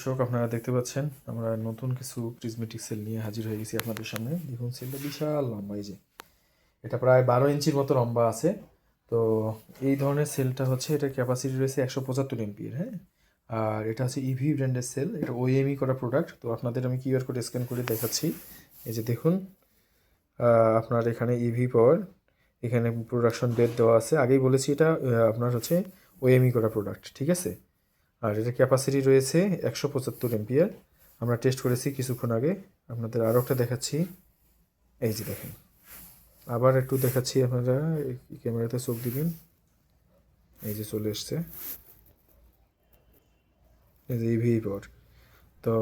দর্শক, আপনারা দেখতে পাচ্ছেন, আমরা নতুন কিছু প্রিজমেটিক সেল নিয়ে হাজির হয়ে গেছি আপনাদের সামনে। দেখুন, সেলটা বিশাল লম্বা এই যে। এটা প্রায় বারো ইঞ্চির মতো লম্বা আছে। তো এই ধরনের সেলটা হচ্ছে এটার ক্যাপাসিটি রয়েছে একশো পঁচাত্তর এমপির হ্যাঁ? আর এটা হচ্ছে ইভি ব্র্যান্ডের সেল এটা ওএমই করা প্রোডাক্ট তো আপনাদের আমি কিউআর কোড স্ক্যান করে দেখাচ্ছি। এই যে দেখুন আপনার এখানে ইভি পাওয়ার এখানে প্রোডাকশন ডেট দেওয়া আছে। আগেই বলেছি এটা আপনার হচ্ছে ওএমই করা প্রোডাক্ট ঠিক আছে? আর এটার ক্যাপাসিটি রয়েছে একশো পঁচাত্তর এমপিয়ার আমরা টেস্ট করেছি কিছুক্ষণ আগে। আপনাদের আরও একটা দেখাচ্ছি। এই যে দেখেন। আবার একটু দেখাচ্ছি আপনারা। ক্যামেরাতে চোখ দিবেন। এই যে চলে এসছে। এই যে ইভি পাওয়ার তো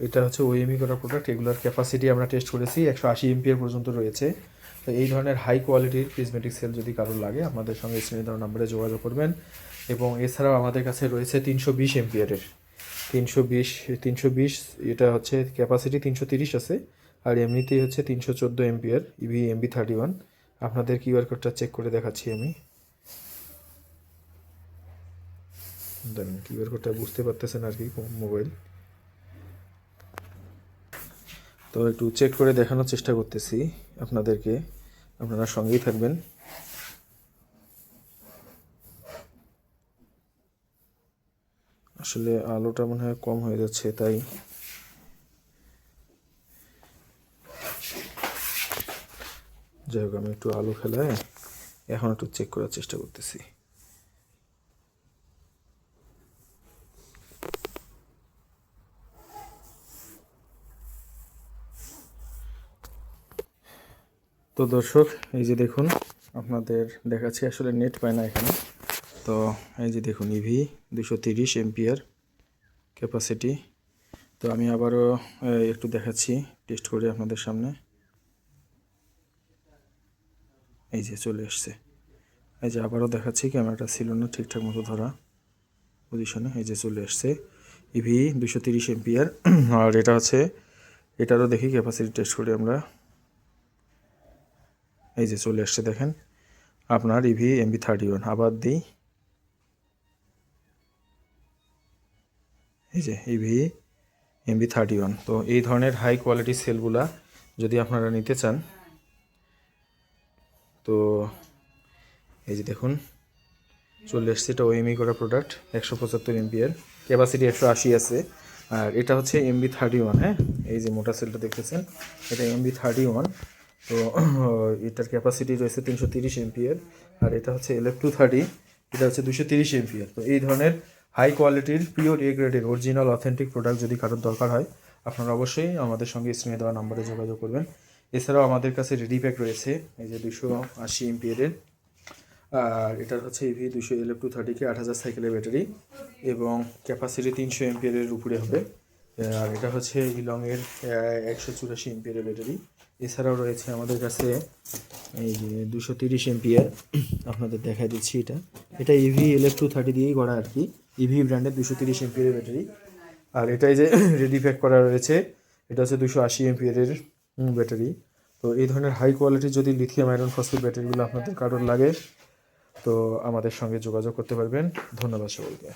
এটা হচ্ছে ওএমই করা প্রোডাক্ট এগুলোর ক্যাপাসিটি আমরা টেস্ট করেছি একশো আশি এমপিয়ার পর্যন্ত রয়েছে। তো এই ধরনের হাই কোয়ালিটির প্রিজমেটিক সেল যদি কারোর লাগে, আমাদের সঙ্গে স্ক্রিনে নাম্বারে যোগাযোগ করবেন। এবং এছাড়াও আমাদের কাছে রয়েছে তিনশো বিশ এমপিয়ারের তিনশো বিশ তিনশো বিশ, এটা হচ্ছে ক্যাপাসিটি তিনশো তিরিশ আছে, আর এমনিতেই হচ্ছে তিনশো চোদ্দ ampere EV MB thirty one আপনাদের কিউআর কোডটা চেক করে দেখাচ্ছি আমি। কিউআর কোডটা বুঝতে পারতেছেন আর কি মোবাইল তো একটু চেক করে দেখানোর চেষ্টা করতেছি আপনাদেরকে। আপনারা সঙ্গেই থাকবেন। আসলে আলোটা মনে হয় কম হয়ে যাচ্ছে, তাই। যাই হোক, আমি একটু আলো খেলায় এখন একটু চেক করার চেষ্টা করতেছি। তো দর্শক, এই যে দেখুন, আপনাদের দেখাচ্ছি আসলে নেট পায় না এখানে। তো এই যে দেখুন ইভি দুশো তিরিশ এমপিয়ার ক্যাপাসিটি তো আমি আবারও একটু দেখাচ্ছি টেস্ট করে আপনাদের সামনে। এই যে চলে এসছে এই যে আবারও দেখাচ্ছি, ক্যামেরাটা ছিল না ঠিকঠাক মতো ধরা পজিশনে এই যে চলে এসছে ইভি দুশো তিরিশ এমপিয়ার আর এটা হচ্ছে এটারও দেখি ক্যাপাসিটি টেস্ট করে আমরা। এই যে চলে আসছে দেখেন। আপনার ইভি এমবি থার্টি ওয়ান আবার দিই। এই যে ইভি এমবি থার্টি ওয়ান তো এই ধরনের হাই কোয়ালিটি সেলগুলা যদি আপনারা নিতে চান, তো এই যে দেখুন, চলে এসছে এটা ওএমই করা প্রোডাক্ট একশো পঁচাত্তর এমপিয়ার ক্যাপাসিটি একশো আশি আছে। আর এটা হচ্ছে এমবি থার্টি ওয়ান হ্যাঁ? এই যে মোটা সেলটা দেখতেছেন, এটা এমবি থার্টি ওয়ান তো, এটার ক্যাপাসিটি রয়েছে তিনশো তিরিশ এমপিয়ার আর এটা হচ্ছে এলএফ টু থার্টি এটা হচ্ছে দুশো তিরিশ এমপিয়ার তো এই ধরনের হাই কোয়ালিটির পিওর এ গ্রেডের অরিজিনাল অথেন্টিক প্রোডাক্ট যদি কারোর দরকার হয়, আপনারা অবশ্যই আমাদের সঙ্গে স্ক্রিনে দেওয়া নাম্বারে যোগাযোগ করবেন। এছাড়াও আমাদের কাছে রেডি প্যাক রয়েছে, এই যে দুশো আশি এমপিয়ারের আর এটার হচ্ছে ইভি দুশো এলএফ টু থার্টিকে আট হাজার সাইকেলের ব্যাটারি এবং ক্যাপাসিটি তিনশো এমপিয়ারের উপরে হবে। আর এটা হচ্ছে ইলংয়ের একশো চুরাশি এমপিয়ারের ব্যাটারি এছাড়াও রয়েছে আমাদের কাছে এই যে দুশো তিরিশ এমপিয়ার আপনাদের দেখাই দিচ্ছি এটা। এটা ইভি এলএফ টু থার্টি দিয়েই করা আর কি। ইভি ব্র্যান্ডের দুশো তিরিশ এমপিয়ারের ব্যাটারি আর এটাই যে রেডি প্যাক করা রয়েছে, এটা হচ্ছে দুশো আশি এমপিয়ারের ব্যাটারি তো এই ধরনের হাই কোয়ালিটির যদি লিথিয়াম আয়রন ফসফেট ব্যাটারিগুলো আপনাদের কারোর লাগে, তো আমাদের সঙ্গে যোগাযোগ করতে পারবেন। ধন্যবাদ সকলকে।